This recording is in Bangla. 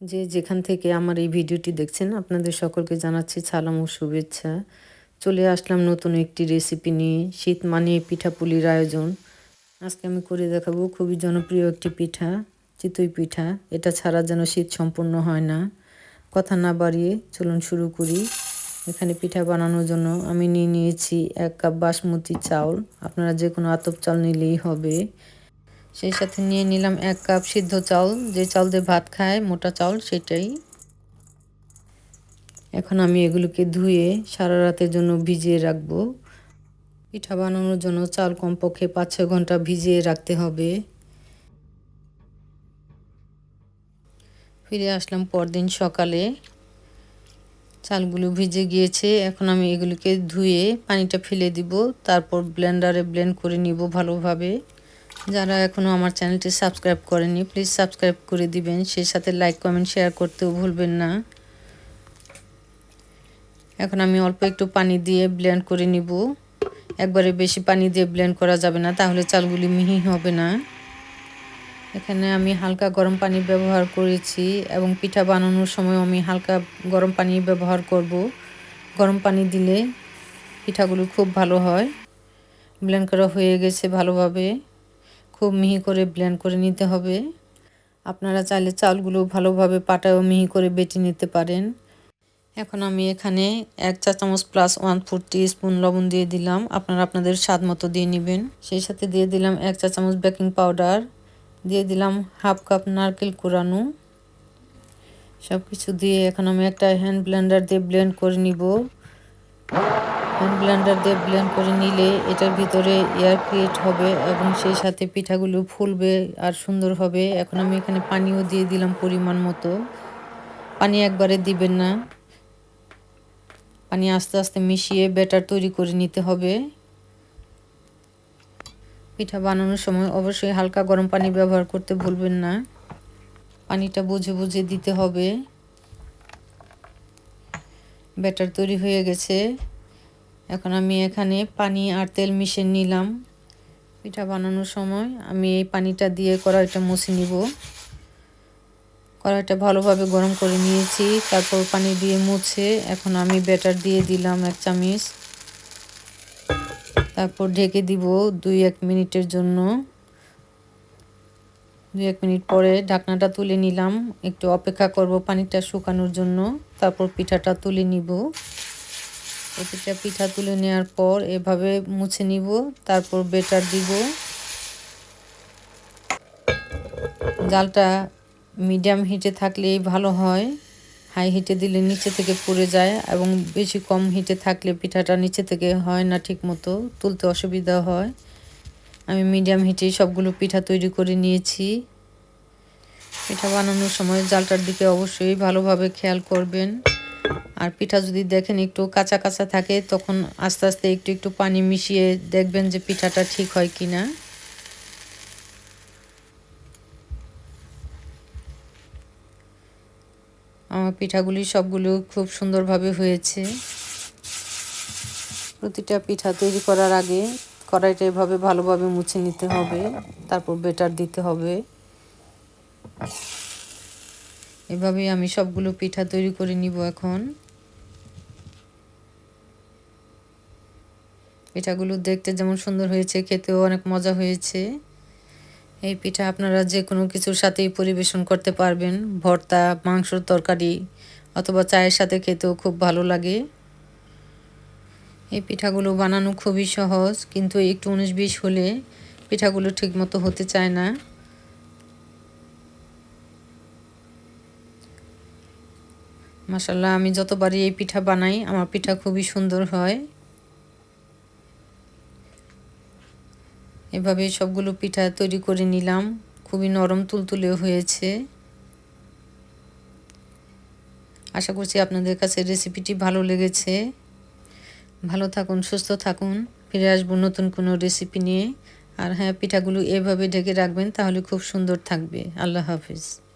যে যেখান থেকে আমার এই ভিডিওটি দেখছেন, আপনাদের সকলকে জানাচ্ছি সালাম ও শুভেচ্ছা। চলে আসলাম নতুন একটি রেসিপি নিয়ে, শীত মানিয়ে পিঠাপুলির আয়োজন। আজকে আমি করে দেখাবো খুবই জনপ্রিয় একটি পিঠা, চিতই পিঠা। এটা ছাড়া যেন শীত সম্পূর্ণ হয় না। কথা না বাড়িয়ে চলুন শুরু করি। এখানে পিঠা বানানোর জন্য আমি নিয়ে নিয়েছি এক কাপ বাসমতি চাউল। আপনারা যে কোনো আতপ চাল নিলেই হবে। সেই সাথে নিয়ে নিলাম এক কাপ সিদ্ধ চাউল। যে চাল দিয়ে ভাত খায়, মোটা চাউল সেটাই। এখন আমি এগুলোকে ধুয়ে সারা রাতের জন্য ভিজিয়ে রাখব। পিঠা বানানোর জন্য চাল কমপক্ষে পাঁচ ছয় ঘণ্টা ভিজিয়ে রাখতে হবে। ফিরে আসলাম পরদিন সকালে। চালগুলো ভিজে গিয়েছে। এখন আমি এগুলোকে ধুয়ে পানিটা ফেলে দিব। তারপর ব্লেন্ডারে ব্লেন্ড করে নিব ভালোভাবে। যারা এখনও আমার চ্যানেলটি সাবস্ক্রাইব করেনি প্লিজ সাবস্ক্রাইব করে দিবেন। সেই সাথে লাইক কমেন্ট শেয়ার করতেও ভুলবেন না। এখন আমি অল্প একটু পানি দিয়ে ব্লেন্ড করে নিব। একবারে বেশি পানি দিয়ে ব্লেন্ড করা যাবে না, তাহলে চালগুলি মিহি হবে না। এখানে আমি হালকা গরম পানি ব্যবহার করেছি এবং পিঠা বানানোর সময় আমি হালকা গরম পানি ব্যবহার করব। গরম পানি দিলে পিঠাগুলো খুব ভালো হয়। ব্লেন্ড করা হয়ে গেছে ভালোভাবে। খুব মিহি করে ব্লেন্ড করে নিতে হবে। আপনারা চাইলে চালগুলো ভালোভাবে পাটাও মিহি করে বেটে নিতে পারেন। এখন আমি এখানে এক চা চামচ প্লাস ওয়ান ফোর স্পুন লবণ দিয়ে দিলাম। আপনারা আপনাদের স্বাদ মতো দিয়ে নেবেন। সেই সাথে দিয়ে দিলাম এক চা চামচ বেকিং পাউডার দিয়ে দিলাম হাফ কাপ নারকেল কোরানো সব কিছু দিয়ে এখন আমি একটা হ্যান্ড ব্লেন্ডার দিয়ে ব্লেন্ড করে নিব। হ্যান্ড ব্লেন্ডার দিয়ে ব্লেন্ড করে নিলে এটার ভিতরে এয়ার ক্রিয়েট হবে এবং সেই সাথে পিঠাগুলো ফুলবে আর সুন্দর হবে। এখন আমি এখানে পানিও দিয়ে দিলাম পরিমাণ মতো। পানি একবারে দিবেন না। পানি আস্তে আস্তে মিশিয়ে ব্যাটার তৈরি করে নিতে হবে। পিঠা বানানোর সময় অবশ্যই হালকা গরম পানি ব্যবহার করতে ভুলবেন না। পানিটা বুঝে বুঝে দিতে হবে। ব্যাটার তৈরি হয়ে গেছে। এখন আমি এখানে পানি আর তেল মিশিয়ে নিলাম। পিঠা বানানোর সময় আমি এই পানিটা দিয়ে কড়াইটা মুছে নিব। কড়াইটা ভালোভাবে গরম করে নিয়েছি, তারপর পানি দিয়ে মুছে এখন আমি ব্যাটার দিয়ে দিলাম এক চামচ। তারপর ঢেকে দিব দুই এক মিনিটের জন্য। দুই এক মিনিট পরে ঢাকনাটা তুলে নিলাম। একটু অপেক্ষা করব পানিটা শুকানোর জন্য। তারপর পিঠাটা তুলে নিব। প্রতিটা পিঠা তুলে নেওয়ার পর এভাবে মুছে নিব, তারপর বেটার দিব। জালটা মিডিয়াম হিটে থাকলেই ভালো হয়। হাই হিটে দিলে নিচে থেকে পড়ে যায় এবং বেশি কম হিটে থাকলে পিঠাটা নিচে থেকে হয় না ঠিক মতো তুলতে অসুবিধা হয়। আমি মিডিয়াম হিটেই সবগুলো পিঠা তৈরি করে নিয়েছি। পিঠা বানানোর সময় জালটার দিকে অবশ্যই ভালোভাবে খেয়াল করবেন। আর পিঠা যদি দেখেন একটু কাঁচা কাঁচা থাকে, তখন আস্তে আস্তে একটু একটু পানি মিশিয়ে দেখবেন যে পিঠাটা ঠিক হয় কি না আমার পিঠাগুলি সবগুলো খুব সুন্দরভাবে হয়েছে। প্রতিটা পিঠা তৈরি করার আগে কড়াইটা এভাবে ভালোভাবে মুছে নিতে হবে, তারপর বেটার দিতে হবে। এভাবেই আমি সবগুলো পিঠা তৈরি করে নিব এখন। পিঠাগুলো দেখতে যেমন সুন্দর হয়েছে, খেতেও অনেক মজা হয়েছে। এই পিঠা আপনারা যে কোনো কিছুর সাথেই পরিবেশন করতে পারবেন। ভর্তা, মাংসর তরকারি অথবা চায়ের সাথে খেতেও খুব ভালো লাগে। এই পিঠাগুলো বানানো খুবই সহজ, কিন্তু একটু উনিশ বিশ হলে পিঠাগুলো ঠিকমতো হতে চায় না। মাসাল্লাহ আমি যতবারই এই পিঠা বানাই, আমার পিঠা খুবই সুন্দর হয়। এভাবে সবগুলো পিঠা তৈরি করে নিলাম। খুবই নরম তুলতুলে হয়েছে। আশা করছি আপনাদের কাছে রেসিপিটি ভালো লেগেছে। ভালো থাকুন, সুস্থ থাকুন, ফিরে আসব নতুন কোনো রেসিপি নিয়ে। আর হ্যাঁ পিঠাগুলো এভাবে ঢেকে রাখবেন তাহলে খুব সুন্দর থাকবে। আল্লাহ হাফিজ।